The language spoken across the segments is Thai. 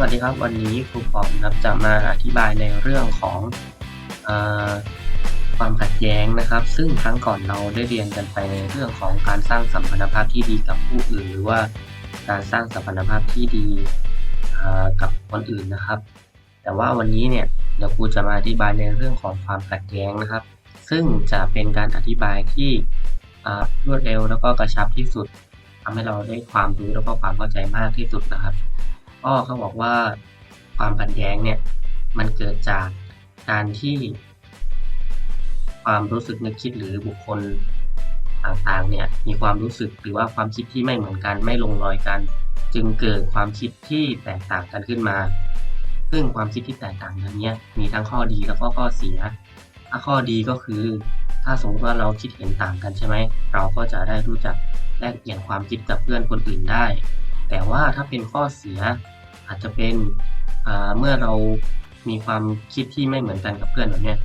สวัสดีครับวันนี้ครูปอมครับจะมาอธิบายในเรื่องของอความขัดแย้งนะครับ ซึ่งครั้งก่อนเราได้เรียนกันไปในเรื่องของการสร้างสัมพันธภาพที่ดีกับผู้อื่น หรือว่าการสร้างสัมพันธภาพที่ดีกับคนอื่นนะครับ แต่ว่าวันนี้เนี่ยเดี๋ยวครูจะมาอธิบายในเรื่องของความขัดแย้งนะครับ ซึ่งจะเป็นการอธิบายที่รวดเร็วแล้วก็กระชับที่สุดทำให้เราได้ความรู้แล้วก็ความเข้าใจมากที่สุดนะครับ ก็เขาบอกว่าความขัดแย้งเนี่ยมันเกิดจากการที่ ความรู้สึกนึกคิดหรือบุคคลต่างๆเนี่ยมีความรู้สึกหรือว่าความคิดที่ไม่เหมือนกันไม่ลงรอยกัน จึงเกิดความคิดที่แตกต่างกันขึ้นมา ซึ่งความคิดที่แตกต่างนั้นเนี่ยมีทั้งข้อดีแล้วก็ข้อเสียถ้าข้อดีก็คือ ถ้าสมมติว่าเราคิดเห็นต่างกันใช่ไหมเราก็จะได้รู้จักแลกเปลี่ยนความคิดกับเพื่อนคนอื่นได้ แต่ว่าถ้าเป็นข้อเสีย อาจจะเป็นเมื่อเรามีความคิดที่ไม่เหมือนกันกับเพื่อนแบบนี้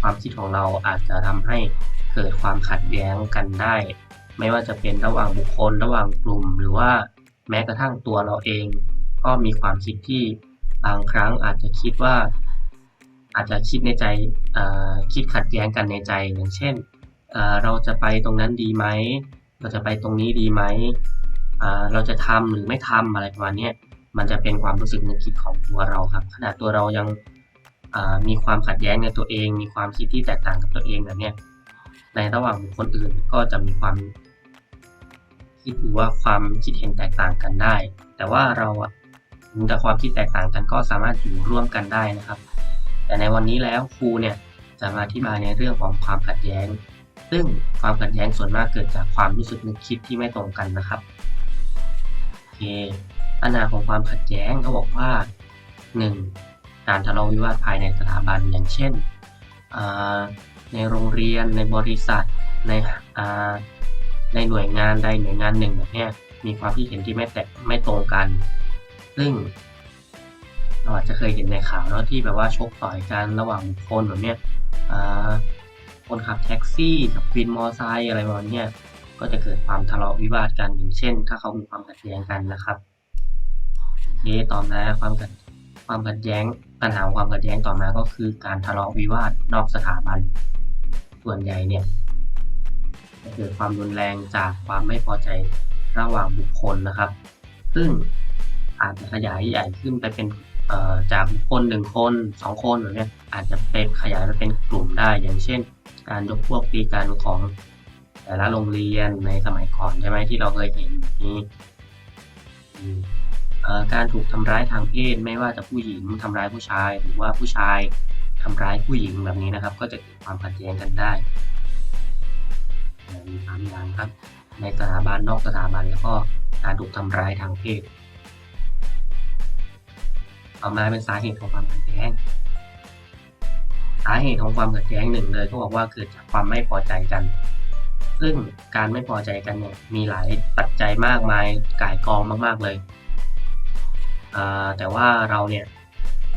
ความคิดของเราอาจจะทำให้เกิดความขัดแย้งกันได้ ไม่ว่าจะเป็นระหว่างบุคคล ระหว่างกลุ่ม หรือว่าแม้กระทั่งตัวเราเอง ก็มีความคิดที่บางครั้งอาจจะคิดว่า อาจจะคิดในใจคิดขัดแย้งกันในใจอย่างเช่น เราจะไปตรงนั้นดีไหม เราจะไปตรงนี้ดีไหม เราจะทำหรือไม่ทำอะไรประมาณนี้มันจะเป็นความรู้สึกนึกคิดของตัวเราครับ ขนาดตัวเรายังมีความขัดแย้งในตัวเอง มีความคิดที่แตกต่างกับตัวเองแบบนี้ในระหว่างบุคคลอื่นก็จะมีความคิดหรือว่าความคิดเห็นแตกต่างกันได้ แต่ว่าเราอะถึงแต่ความคิดแตกต่างกันก็สามารถอยู่ร่วมกันได้นะครับ แต่ในวันนี้แล้วครูเนี่ยจะมาอธิบายในเรื่องของความขัดแย้ง ซึ่งความขัดแย้งส่วนมากเกิดจากความรู้สึกนึกคิดที่ไม่ตรงกันนะครับ ปัญหาของความขัดแย้งเขาบอกว่า 1. การทะเลาะวิวาทภายในสถาบันอย่างเช่น ในโรงเรียนในบริษัท ในในหน่วยงานใดหน่วยงานหนึ่งแบบนี้มีความคิดเห็นที่ไม่แตกไม่ตรงกัน ซึ่งเราอาจจะเคยเห็นในข่าวเนาะที่แบบว่าชกต่อยกันระหว่างบุคคลแบบนี้คนขับแท็กซี่กับวินมอไซค์อะไรประมาณนี้ ก็จะเกิดความทะเลาะวิวาทกันอย่างเช่น ถ้าเขามีความขัดแย้งกันนะครับนี้ต่อมาความขัดความขัดแย้งปัญหาความขัดแย้งต่อมาก็คือการทะเลาะวิวาทนอกสถาบัน ส่วนใหญ่เนี่ยจะเกิดความรุนแรงจากความไม่พอใจระหว่างบุคคลนะครับ ซึ่งอาจจะขยายใหญ่ขึ้นไปเป็นจากบุคคลหนึ่งคนสองคนแบบนี้อาจจะเป็นขยายไปเป็นกลุ่มได้ อย่างเช่น การยกพวกตีกันของ แต่ละโรงเรียนในสมัยก่อนใช่ไหมที่เราเคยเห็นนี้การถูกทำร้ายทางเพศไม่ว่าจะผู้หญิงทำร้ายผู้ชาย หรือว่าผู้ชายทำร้ายผู้หญิงแบบนี้นะครับ ก็จะเกิดความขัดแย้งกันได้มีสามอย่างครับ ในสถาบันนอกสถาบันแล้วก็การถูกทำร้ายทางเพศต่อมาเป็นสาเหตุของความขัดแย้งสาเหตุของความขัดแย้งหนึ่งเลยก็บอกว่าเกิดจากความไม่พอใจกัน ซึ่งการไม่พอใจกันเนี่ยมีหลายปัจจัยมากมายก่ายกองมาก ๆ เลยแต่ว่าเราเนี่ย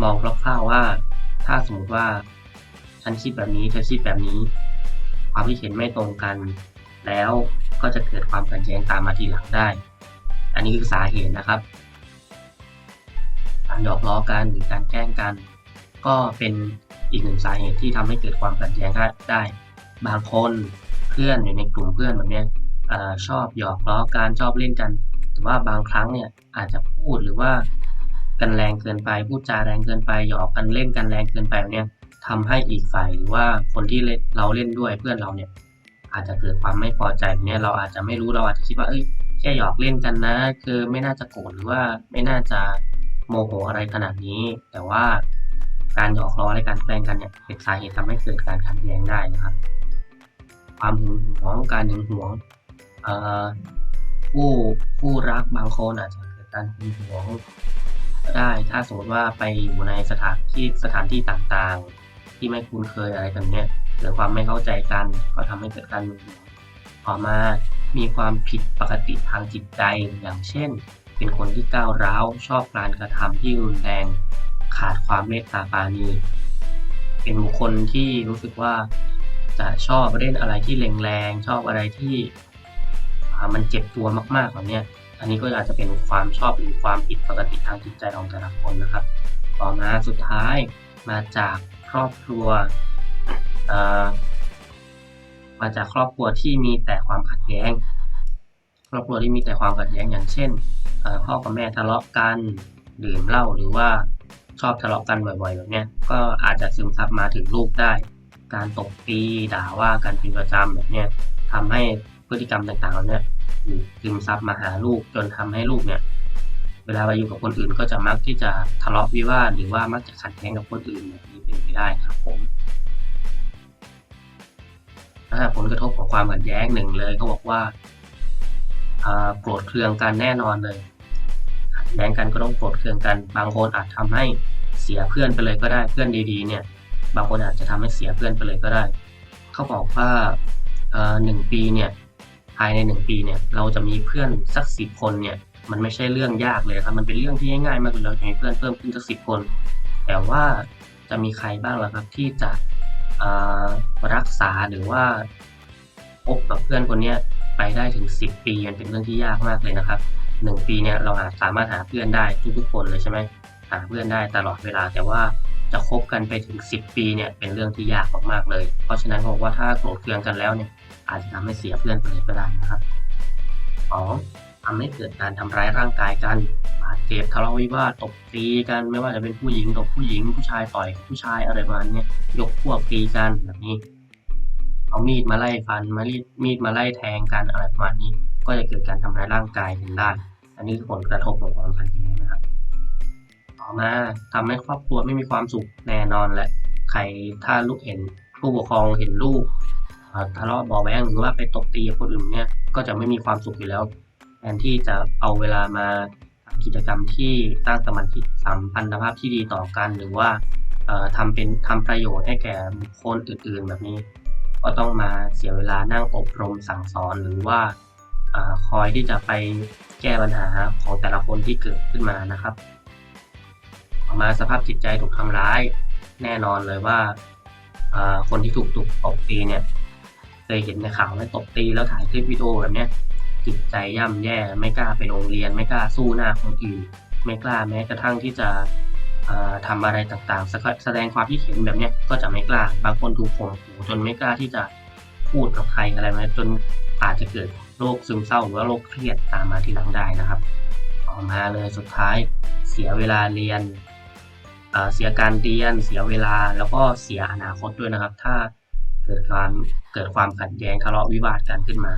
มองคร่าวๆว่า ถ้าสมมติว่าฉันคิดแบบนี้เธอคิดแบบนี้ ความคิดเห็นไม่ตรงกัน แล้วก็จะเกิดความขัดแย้งตามมาทีหลังได้ อันนี้คือสาเหตุนะครับ การหยอกล้อกันหรือการแกล้งกัน ก็เป็นอีกหนึ่งสาเหตุที่ทำให้เกิดความขัดแย้งได้ บางคน พื่อนอยู่ในกลุ่มเพื่อนแบบนี้ชอบหยอกล้อกันชอบเล่นกัน แต่ว่าบางครั้งเนี่ยอาจจะพูดหรือว่ากันแรงเกินไปพูดจาแรงเกินไปหยอกกันเล่นกันแรงเกินไปเนี่ยทำให้อีกฝ่ายหรือว่าคนที่เราเล่นด้วยเพื่อนเราเนี่ยอาจจะเกิดความไม่พอใจเนี่ยเราอาจจะไม่รู้เราอาจจะคิดว่าเอ้ยแค่หยอกเล่นกันนะ คือไม่น่าจะโกรธหรือว่าไม่น่าจะโมโหอะไรขนาดนี้ แต่ว่าการหยอกล้อและการแกล้งกันเนี่ยเป็นสาเหตุทำให้เกิดการขัดแย้งได้นะครับ ความหึงหวงการหึงหวงผู้ผู้รักบางคนอาจจะเกิดการหึงหวงได้ถ้าสมมติว่าไปอยู่ในสถานที่สถานที่ต่างๆ ที่ไม่คุ้นเคยอะไรแบบนี้เกิดความไม่เข้าใจกัน ก็ทำให้เกิดการมึนต่อมามีความผิดปกติทางจิตใจอย่างเช่น เป็นคนที่ก้าวร้าวชอบการกระทำที่รุนแรงขาดความเมตตาปาณี เป็นบุคคลที่รู้สึกว่า จะชอบเล่นอะไรที่แรงๆชอบอะไรที่มันเจ็บตัวมากๆแบบนี้อันนี้ก็อาจจะเป็นความชอบหรือความผิดปกติทางจิตใจของแต่ละคนนะครับ ต่อมาสุดท้ายมาจากครอบครัวมาจากครอบครัวที่มีแต่ความขัดแย้ง ครอบครัวที่มีแต่ความขัดแย้งอย่างเช่นพ่อกับแม่ทะเลาะกันดื่มเหล้าหรือว่าชอบทะเลาะกันบ่อยๆแบบนี้ก็อาจจะซึมซับมาถึงลูกได้ การตบตีด่าว่ากันเป็นประจำแบบเนี้ยทำให้พฤติกรรมต่างๆเหล่านี้ยซึมซับมาหาลูกจนทำให้ลูกเนี่ยเวลาไปอยู่กับคนอื่นก็จะมักที่จะทะเลาะวิวาทหรือว่ามักจะขัดแย้งกับคนอื่นแบบนี้เป็นไปได้ครับผมถ้าผลกระทบของความขัดแย้งหนึ่งเลยก็บอกว่าโกรธเคืองกันแน่นอนเลยขัดแย้งกันก็ต้องโกรธเคืองกัน บางคนอาจทำให้เสียเพื่อนไปเลยก็ได้เพื่อนดีๆเนี่ย บางคนอาจจะทำให้เสียเพื่อนไปเลยก็ได้ เขาบอกว่าหนึ่งปีเนี่ยภายในหนึ่งปีเนี่ยเราจะมีเพื่อนสักสิบคนเนี่ยมันไม่ใช่เรื่องยากเลยครับ มันเป็นเรื่องที่ง่ายๆมากเลยเราจะมีเพื่อนเพิ่มขึ้นสักสิบคน แต่ว่าจะมีใครบ้างล่ะครับที่จะรักษาหรือว่าพบกับเพื่อนคนนี้ไปได้ถึงสิบปีมันเป็นเรื่องที่ยากมากเลยนะครับหนึ่งปีเนี่ยเราอาจสามารถหาเพื่อนได้ทุกๆคนเลยใช่ไหมหาเพื่อนได้ตลอดเวลาแต่ว่า จะคบกันไปถึงสิบปีเนี่ยเป็นเรื่องที่ยากมากๆเลย เพราะฉะนั้นบอกว่าถ้าโกรธเคืองกันแล้วเนี่ยอาจจะทำให้เสียเพื่อนไปเลยก็ได้นะครับสองทำให้เกิดการทำร้ายร่างกายกันบาดเจ็บทะเลาะวิวาทตบตีกันไม่ว่าจะเป็นผู้หญิงตบผู้หญิงผู้ชายต่อยผู้ชายอะไรประมาณนี้ยกพวกตีกันแบบนี้เอามีดมาไล่ฟันมารีดมีดมาไล่แทงกันอะไรประมาณนี้ ก็จะเกิดการทำร้ายร่างกายกันได้ อันนี้คือผลกระทบของความขัดแย้ง นะครับต่อมาทำให้ครอบครัวไม่มีความสุขแน่นอนแหละใครถ้าลูกเห็นผู้ปกครองเห็นลูกทะเลาะเบาะแว้งหรือว่าไปตบตีคนอื่นเนี่ยก็จะไม่มีความสุขอยู่แล้วแทนที่จะเอาเวลามาทำกิจกรรมที่สร้างสมาธิสัมพันธภาพที่ดีต่อกัน หรือว่าเอ่อทำเป็นทำประโยชน์ให้แก่บุคคลอื่นๆ แบบนี้ ก็ต้องมาเสียเวลานั่งอบรมสั่งสอนหรือว่าอคอยที่จะไปแก้ปัญหาของแต่ละคนที่เกิดขึ้นมานะครับ มาสภาพจิตใจถูกทำร้าย แน่นอนเลยว่าคนที่ถูกถูกตบตีเนี่ยเคยเห็นในข่าวไหมตบตีแล้วถ่ายคลิปวิดีโอแบบเนี้ยจิตใจย่ำแย่ไม่กล้าไปโรงเรียน ไม่กล้าสู้หน้าคนอื่น ไม่กล้าแม้กระทั่งที่จะอ่าทำอะไรต่างๆ แสดงความคิดเห็นแบบเนี้ยก็จะไม่กล้าบางคนถูกข่มขู่จนไม่กล้าที่จะพูดกับใครอะไรมาจนอาจจะเกิดโรคซึมเศร้าหรือว่าโรคเครียดตามมาทีหลังได้นะครับ ต่อมาเลยสุดท้ายเสียเวลาเรียน เสียการเรียน เสียเวลา แล้วก็เสียอนาคตด้วยนะครับ ถ้าเกิดการเกิดความขัดแย้งทะเลาะวิวาทกันขึ้นมา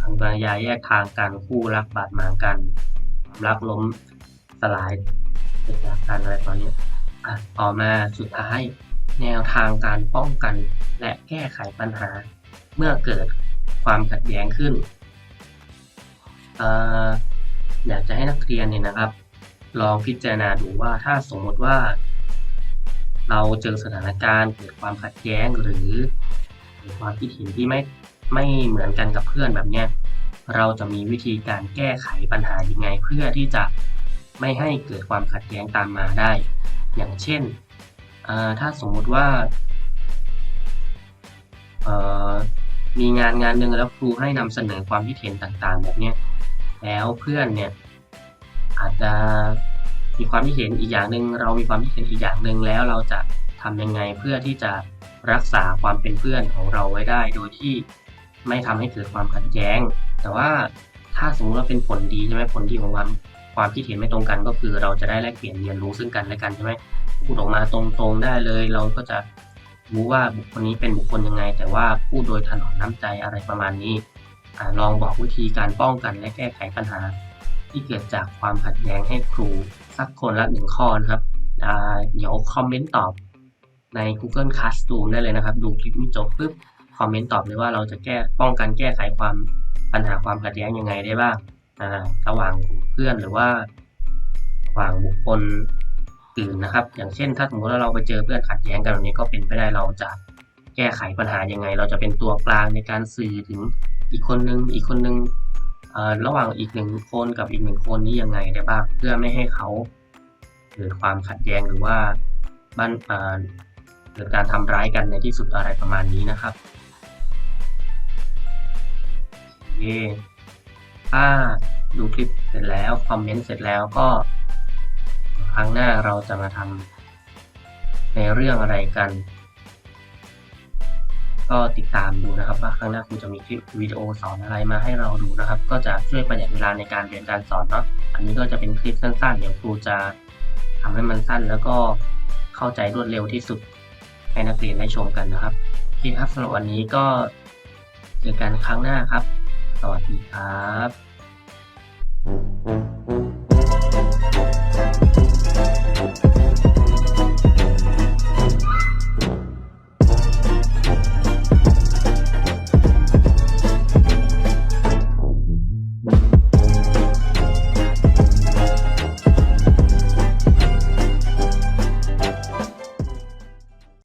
ทางภรรยาแยกทางกันคู่รักบาดหมางกันความรักล้มสลายไปจากกันอะไรตอนนี้ต่อมาสุดท้ายแนวทางการป้องกันและแก้ไขปัญหา เมื่อเกิดความขัดแย้งขึ้นออยากจะให้นักเรียนเนี่ยนะครับ ลองพิจารณาดูว่าถ้าสมมติว่า เราเจอสถานการณ์เกิดความขัดแย้งหรือความคิดเห็นที่ไม่ไม่เหมือนกันกับเพื่อนแบบเนี้ยเราจะมีวิธีการแก้ไขปัญหายังไง เพื่อที่จะไม่ให้เกิดความขัดแย้งตามมาได้ อย่างเช่น ถ้าสมมุติว่า มีงานงานหนึ่งแล้วครูให้นำเสนอความคิดเห็นต่างๆ แบบเนี้ยแล้วเพื่อนเนี่ย อาจจะมีความคิดเห็นอีกอย่างหนึ่งเรามีความคิดเห็นอีกอย่างหนึ่งแล้วเราจะทำยังไงเพื่อที่จะรักษาความเป็นเพื่อนของเราไว้ได้โดยที่ไม่ทำให้เกิดความขัดแย้ง แต่ว่าถ้าสมมติว่าเป็นผลดีใช่ไหมผลดีของความความคิดเห็นไม่ตรงกันก็คือเราจะได้แลกเปลี่ยนเรียนรู้ซึ่งกันและกันใช่ไหมพูดออกมาตรงๆได้เลย เราก็จะรู้ว่าบุคคลนี้เป็นบุคคลยังไง แต่ว่าพูดโดยถนอมน้ำใจอะไรประมาณนี้อลองบอกวิธีการป้องกันและแก้ไขปัญหา ที่เกิดจากความขัดแย้งให้ครูสักคนละหนึ่งข้อนะครับเดี๋ยวคอมเมนต์ตอบใน Google Classroom ได้เลยนะครับ ดูคลิปนี้จบปุ๊บคอมเมนต์ตอบเลยว่าเราจะแก้ป้องกันแก้ไขความปัญหาความขัดแย้งยังไงได้บ้างระหว่างเพื่อนหรือว่าระหว่างบุคคลอื่นนะครับ อย่างเช่น ถ้าสมมติว่าเราไปเจอเพื่อนขัดแย้งกันแบบนี้ก็เป็นไปได้เราจะแก้ไขปัญหายังไง เราจะเป็นตัวกลางในการสื่อถึงอีกคนนึงอีกคนนึงเอ่อ ระหว่างอีกหนึ่งคนกับอีกหนึ่งคนนี้ยังไงได้บ้างเพื่อไม่ให้เขาเกิดความขัดแย้งหรือว่าบ้านเกิดการทำร้ายกันในที่สุดอะไรประมาณนี้นะครับเคถ้าดูคลิปเสร็จแล้วคอมเมนต์เสร็จแล้วก็ ครั้งหน้าเราจะมาทำในเรื่องอะไรกัน ก็ติดตามดูนะครับ ว่าครั้งหน้าครูจะมีคลิปวิดีโอสอนอะไรมาให้เราดูนะครับ ก็จะช่วยประหยัดเวลาในการเรียนการสอนเนาะอันนี้ก็จะเป็นคลิปสั้นๆ เดี๋ยวครูจะทำให้มันสั้น แล้วก็เข้าใจรวดเร็วที่สุดให้นักเรียนได้ชมกันนะครับโอเคครับสำหรับวันนี้ก็เจอกันครั้งหน้าครับ สวัสดีครับ